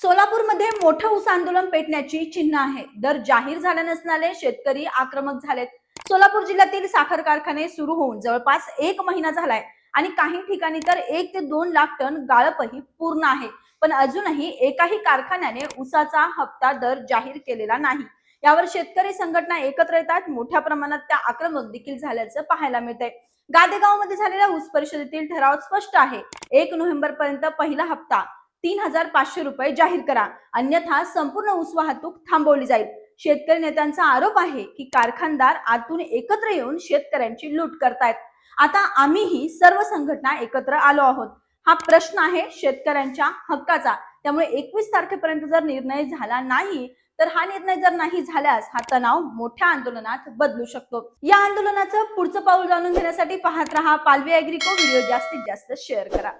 सोलापूरमध्ये मोठं ऊस आंदोलन पेटण्याची चिन्ह आहे. दर जाहीर झाले नसणारे शेतकरी आक्रमक झालेत. सोलापूर जिल्ह्यातील साखर कारखाने सुरू होऊन जवळपास एक महिना झालाय आणि काही ठिकाणी तर एक ते दोन लाख टन गाळपही पूर्ण आहे. पण अजूनही एकाही कारखान्याने ऊसाचा हप्ता दर जाहीर केलेला नाही. यावर शेतकरी संघटना एकत्र येतात. मोठ्या प्रमाणात त्या आक्रमक देखील झाल्याचं पाहायला मिळतंय. गादेगावमध्ये झालेल्या ऊस परिषदेतील ठराव स्पष्ट आहे. एक नोव्हेंबर पर्यंत पहिला हप्ता तीन हजार पाचशे रुपये जाहीर करा. अन्यथा संपूर्ण ऊस वाहतूक थांबवली जाईल. शेतकरी नेत्यांचा आरोप आहे की कारखानदार आतून एकत्र येऊन शेतकऱ्यांची लूट करतायत. आता आम्हीही सर्व संघटना एकत्र आलो आहोत. हा प्रश्न आहे शेतकऱ्यांच्या हक्काचा. त्यामुळे एकवीस तारखेपर्यंत जर निर्णय झाला नाही तर हा निर्णय जर नाही झाल्यास हा तणाव मोठ्या आंदोलनात बदलू शकतो. या आंदोलनाचं पुढचं पाऊल जाणून घेण्यासाठी पाहत रहा पालवी अॅग्रिको. व्हिडिओ जास्तीत जास्त शेअर करा.